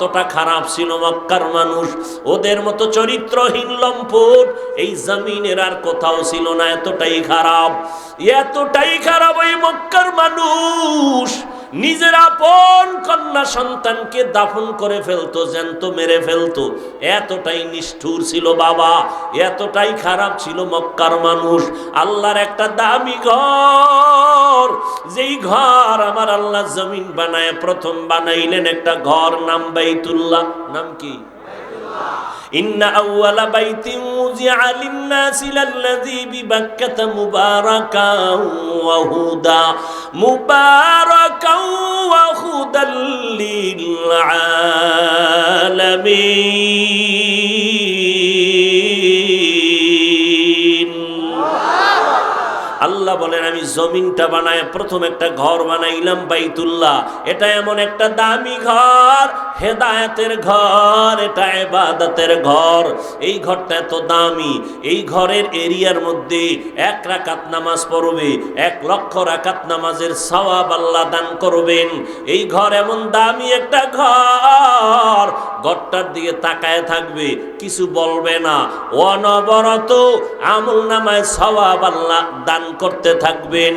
কতটা খারাপ ছিল মক্কার মানুষ। ওদের মতো চরিত্রহীন লম্পট এই জমিনের আর কোথাও ছিল না, এতটাই খারাপ। এতটাই খারাপ ওই মক্কার মানুষ। নিজের আপন কন্যা সন্তানকে দাফন করে ফেলতো, জ্যান্ত মেরে ফেলতো। এতটাই নিষ্ঠুর ছিল বাবা, এতটাই খারাপ ছিল মক্কার মানুষ। আল্লাহর একটা দামি ঘর। যেই ঘর আমার আল্লাহ জমিন বানায়, প্রথম বানাইলেন একটা ঘর, নাম বাইতুল্লাহ। নাম কি? ইন্না আউয়ালা বাইতি উযিআ লিন-নাসি লাল্লাযী বিবাক্কাতা মুবারাকাও ওয়া হুদা। মুবারাকাও ওয়া হুদাল লিল আলামিন আল্লাহ বলেন, আমি জমিনটা বানায় প্রথম একটা ঘর বানাইলাম বাইতুল্লাহ। এটা এমন একটা দামি ঘর। হেদায়েতের ঘর, এটা এবাদতের ঘর। এই ঘরটা এত দামি, এই ঘরের এরিয়ার মধ্যে এক রাকাত নামাজ পড়বে, এক লক্ষ রাকাত নামাজের সওয়াব আল্লাহ দান করবেন। এই ঘর এমন দামি একটা ঘর, ঘরটার দিকে তাকায় থাকবে, কিছু বলবে না। অনবরত আমল নামায় সওয়াব আল্লাহ দান করতে থাকবেন।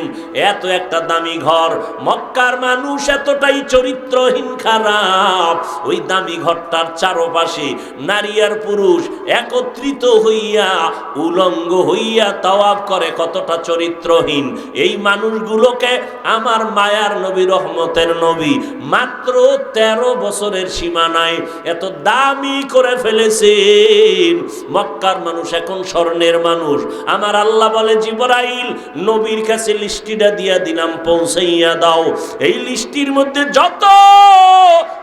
এত একটা দামি ঘর, মক্কার মানুষ এতটাই চরিত্রহীন, খারাপ। ওই দামি ঘরটার চারপাশে নারী আর পুরুষ একত্রিত হইয়া, উলঙ্গ হইয়া তওয়াব করে কতটা চরিত্রহীন। এই মানুষগুলোকে আমার মায়ার নবী, রহমতের নবী, মাত্র তেরো বছরের সীমানায় এত দামি করে ফেলেছেন। মক্কার মানুষ এখন স্বর্ণের মানুষ। আমার আল্লাহ বলে, জিবরাইল, নবীর কাছে লিস্টিটা দিয়া দিলাম, পৌঁছাইয়া দাও। এই লিস্টির মধ্যে যত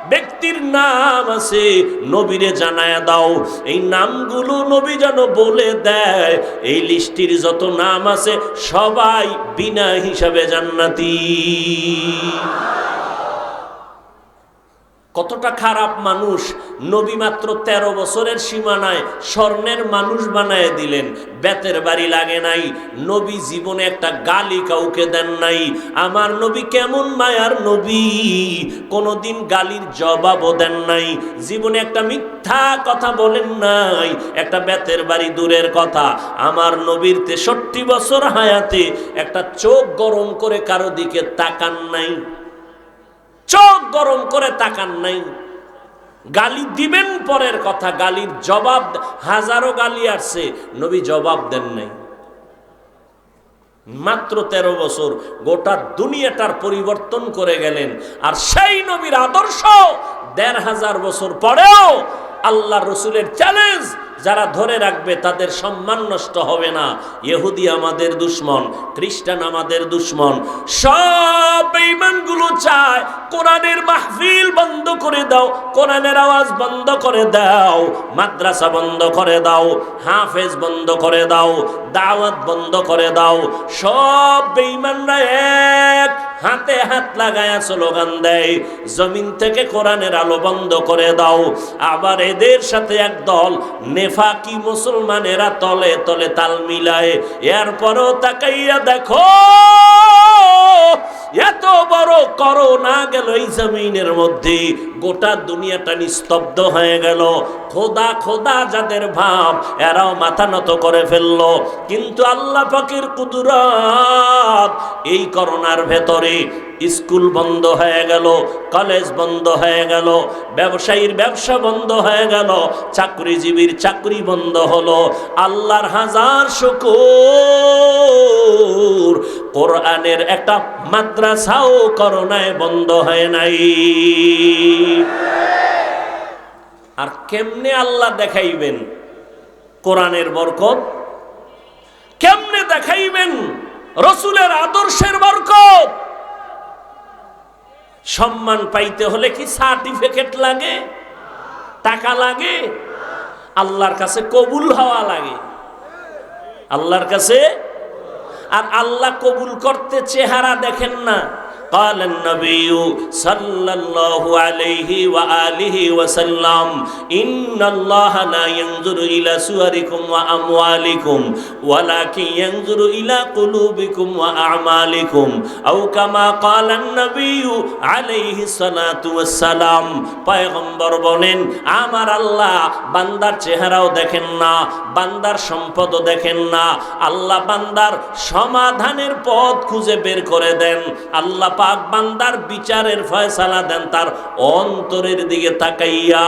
ব্যক্তির নাম আছে, নবীরে জানায় দাও। এই নামগুলো নবী যেন বলে দেয়, এই লিস্টির যত নাম আছে, সবাই বিনা হিসাবে জান্নাতি। কতটা খারাপ মানুষ, নবী মাত্র ১৩ বছরের সীমানায় স্বর্ণের মানুষ বানায় দিলেন। বেতের বাড়ি লাগে নাই, নবী জীবনে একটা গালি কাউকে দেন নাই। আমার নবী কেমন মায়ার নবী? কোনোদিন গালির জবাবও দেন নাই। জীবনে একটা মিথ্যা কথা বলেন নাই, একটা বেতের বাড়ি দূরের কথা। আমার নবীর তেষট্টি বছর হায়াতে একটা চোখ গরম করে কারও দিকে তাকান নাই। চোখ গরম করে তাকান নাই। গালি দিবেন পরের কথা, গালির জবাব হাজারো গালি আসছে, নবী জবাব দেন নাই। মাত্র তেরো বছর গোটা দুনিয়াটার পরিবর্তন করে গেলেন। আর সেই নবীর আদর্শ দেড় হাজার বছর পরেও আল্লাহ রসুলের চ্যালেঞ্জ যারা ধরে রাখবে তাদের সম্মান নষ্ট হবে না। ইহুদি আমাদের দুশ্মন, খ্রিস্টান আমাদের দুশ্মন। সব বেঈমানগুলো চায়, কোরআনের মাহফিল বন্ধ করে দাও, কোরআনের আওয়াজ বন্ধ করে দাও, মাদ্রাসা বন্ধ করে দাও, হাফেজ বন্ধ করে দাও, দাওয়াত বন্ধ করে দাও। সব বেঈমানরা এক হাতে হাত লাগায়া স্লোগান দেয়, জমিন থেকে কোরআনের আলো বন্ধ করে দাও। আবার এদের সাথে এক দল নেফাকি মুসলমানেরা তলে তলে তাল মিলায়। এরপরও তাকাইয়া দেখো এত করো না গেল এই জমিনের মধ্যে। গোটা দুনিয়াটা নিস্তব্ধ হয়ে গেল। খোদা খোদা যাদের ভাব, এরাও মাথা নত করে ফেলল। কিন্তু আল্লাহ পাকের কুদুরত এই করোনার ভেতরে স্কুল বন্ধ হয়ে গেল, কলেজ বন্ধ হয়ে গেল, ব্যবসায়ীর ব্যবসা বন্ধ হয়ে গেল, চাকরিজীবীর চাকরি বন্ধ হলো। আল্লাহর হাজার শুকুর। কোরআনের একটা মাদ্রাসাও করোনায় বন্ধ হয় নাই। আর কেমনে আল্লাহ দেখাইবেন কোরআনের বরকত? কেমনে দেখাইবেন রসুলের আদর্শের বরকত? সম্মান পাইতে হলে কি সার্টিফিকেট লাগে? টাকা লাগে? আল্লাহর কাছে কবুল হওয়া লাগে। আল্লাহর কাছে আর আল্লাহ কবুল করতে চেহারা দেখেন না। قال النبي صلى الله عليه وآله وسلم إن الله لا ينظر إلى صوركم وأموالكم ولكن ينظر إلى قلوبكم وأعمالكم أو كما قال النبي عليه الصلاة والسلام পয়গম্বর বলেন আমার আল্লাহ বান্দার চেহারাও দেখেন না বান্দার সম্পদও দেখেন না আল্লাহ বান্দার সমাধানের পথ খুঁজে বের করে দেন আল্লাহ পাক বান্দার বিচারের ফয়সালা দেন, তার অন্তরের দিকে তাকাইয়া।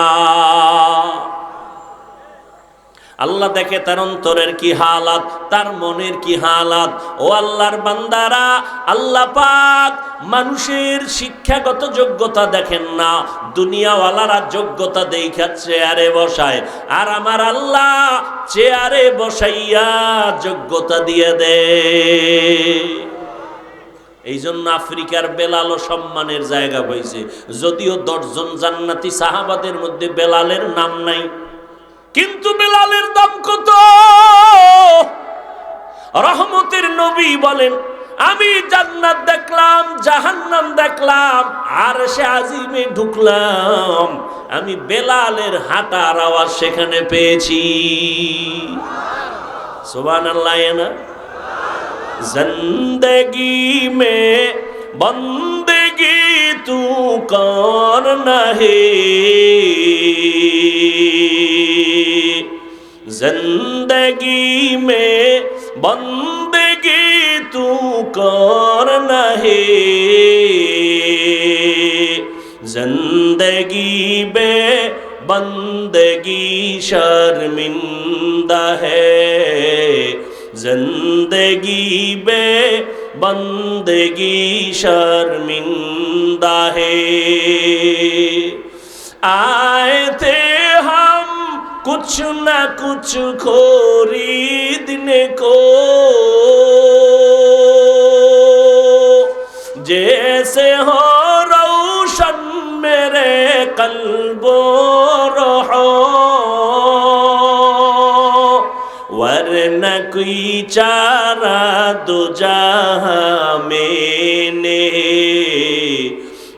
আল্লাহ দেখে তার অন্তরের কি হালাত, তার মনের কি হালাত। ও আল্লাহর বান্দারা, আল্লাহ পাক মানুষের শিক্ষাগত যোগ্যতা দেখেন না, দুনিয়াওয়ালারা যোগ্যতা দেখা চেয়ারে বসায়। আর আমার আল্লাহ চেয়ারে বসাইয়া যোগ্যতা দিয়ে দে এই জন্য আফ্রিকার বেলালও সম্মানের জায়গা হয়েছে। যদিও দশজন জান্নাতি সাহাবাদের মধ্যে বেলালের নাম নাই। কিন্তু বেলালের দাম কত? রহমতের নবী বলেন, আমি জান্নাত দেখলাম, জাহান্নাম দেখলাম, আর সে আজিমে ঢুকলাম। আমি বেলালের হাঁটার আওয়াজ সেখানে পেয়েছি। সুবান আল্লাহ না? زندگی میں بندگی تو کار ہے زندگی میں بندگی تو کون ہے زندگی میں بندگی شرمندہ ہے۔ زندگی بے بندگی شرمندہ ہے آئے تھے ہم کچھ نہ کچھ خریدنے کو جیسے ہو روشن میرے قلبوں دو جہاں میں نے،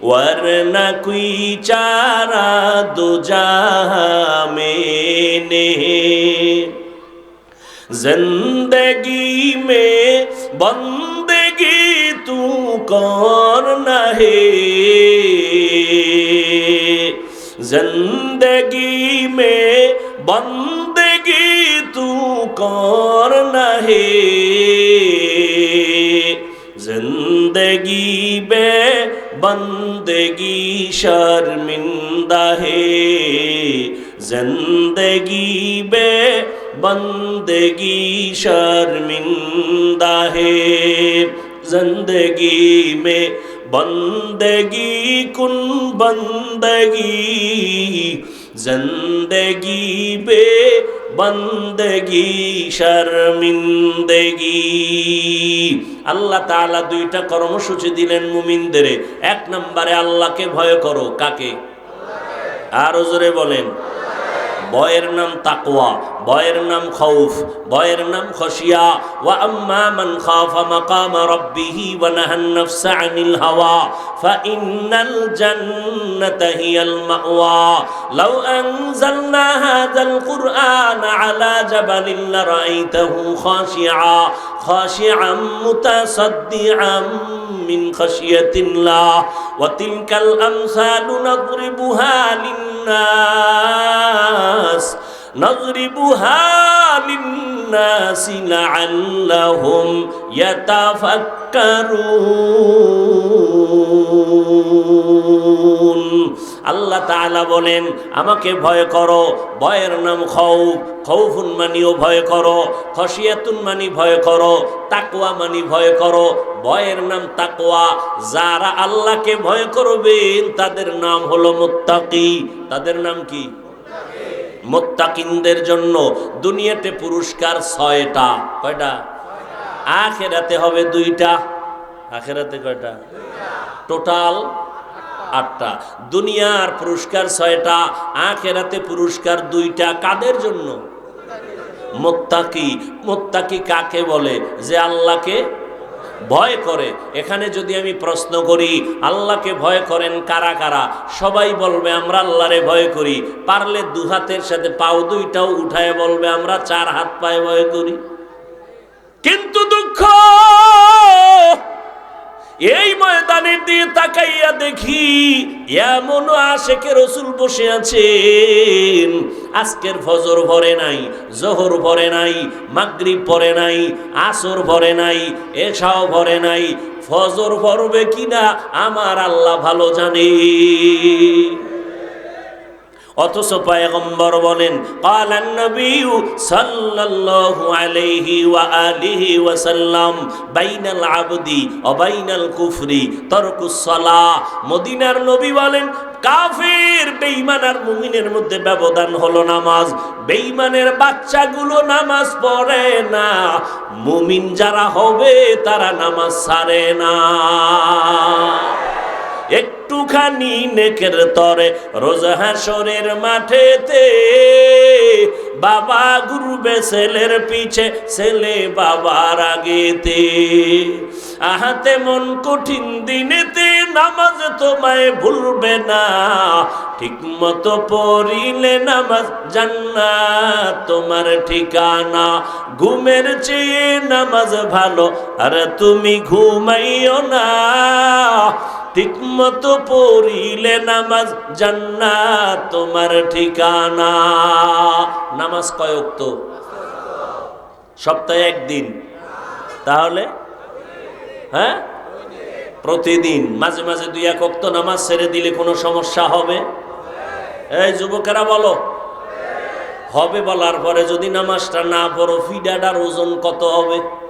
ورنہ کوئی چارہ دو جہاں میں نے۔ زندگی میں بندگی تو کون ہے۔ زندگی میں بندگی تو کون ہے۔ بندگی شرمندہ ہے۔ زندگی بے بندگی شرمندہ ہے۔ زندگی میں بندگی کن بندگی۔ زندگی بے বন্দগি, শর্মিন্দগি। আল্লাহ তালা দুইটা কর্মসূচি দিলেন মুমিনদের। এক নম্বরে আল্লাহকে ভয় করো, কাকে? আরও জোরে বলেন। বয়ের নাম তাকওয়া বয়ের নাম খৌফ বয়ের নাম খসিয়া ওয়া আম্মা মান খাফা মাকাম রাব্বিহি ওয়া নাহান নাফসা আনিল হাওয়া ফাইন্নাল জান্নাতা হিয়াল মাওয়া লাউ আনজালনা হাযাল কুরআন আলা জাবালিন লারাইতাহু খাশিআ خاشعا متصدعا من خشية الله. وتلك الأمثال نضربها للناس نضربها للناس لعلهم يتفكرون. আল্লাহ তাআলা বলেন, আমাকে ভয় করো, ভয়ের নাম খৌফ, খৌফুন মানিও ভয় করো খসিয়াতুন মানি ভয় করো, তাকওয়া মানি ভয় করো, ভয়ের নাম তাকওয়া। যারা আল্লাহকে ভয় করবেন, তাদের নাম হলো মোত্তাকি। তাদের নাম কি? মোত্তাকিনদের জন্য দুনিয়াতে পুরস্কার ছয়টা। কয়টা? আখেরাতে হবে দুইটা। আখেরাতে কয়টা? টোটাল আটটা। দুনিয়ার পুরস্কার ছয়টা, আখেরাতে পুরস্কার দুইটা। কাদের জন্য? মোত্তাকি। মোত্তাকি কাকে বলে? যে আল্লাহকে ভয় করে। এখানে যদি আমি প্রশ্ন করি, আল্লাহকে ভয় করেন কারা কারা? সবাই বলবে, আমরা আল্লাহরে ভয় করি। পারলে দু হাতের সাথে পাও দুইটাও উঠায় বলবে, আমরা চার হাত পায়ে ভয় করি। কিন্তু দুঃখ! এই ময়দানের দিয়ে তাকাইয়া দেখি এমন আশেকে রসুল বসে আছেন। আজকের ফজর ভরে নাই, জহর ভরে নাই, মাগরিব ভরে নাই, আসর ভরে নাই, এশাও ভরে নাই। ফজর ভরবে কিনা আমার আল্লাহ ভালো জানে। অথচ পয়গম্বর বলেন, কালান নবিয়ু সাল্লাল্লাহু আলাইহি ওয়া আলিহি ওয়া সাল্লাম বাইনাল আবদি ও বাইনাল কুফরি তরকুস সালাহ। মদিনার নবী বলেন, কাফের, বেঈমান আর মুমিনের মধ্যে ব্যবধান হলো নামাজ। বেঈমানের বাচ্চাগুলো নামাজ পড়ে না। মুমিন যারা হবে তারা নামাজ ছাড়ে না। একটুখানি নেকের তরে রোজ হাসরের মাঠেতে বাবা গুরুবে ছেলের পিছে, ছেলে বাবার আগেতে। আহাতে মন কঠিন দিনেতে নামাজ তোমায় ভুলবে না ঠিক মতো পড়িলে নামাজ জান্নাত তোমার ঠিকানা। ঘুমের চেয়ে নামাজ ভালো, আর তুমি ঘুমাইও না। ঠিক মতো পড়িলে নামাজ জান্নাত তোমার ঠিকানা। নামাজ কয়ক তো? সপ্তাহে একদিন। তাহলে? হ্যাঁ? প্রতিদিন। মাঝে মাঝে দুই এক অক্ত নামাজ ছেড়ে দিলে কোনো সমস্যা হবে? এই যুবকেরা বলো। হবে বলার পরে যদি নামাজটা না পড়ো, ফিডাটার ওজন কত হবে?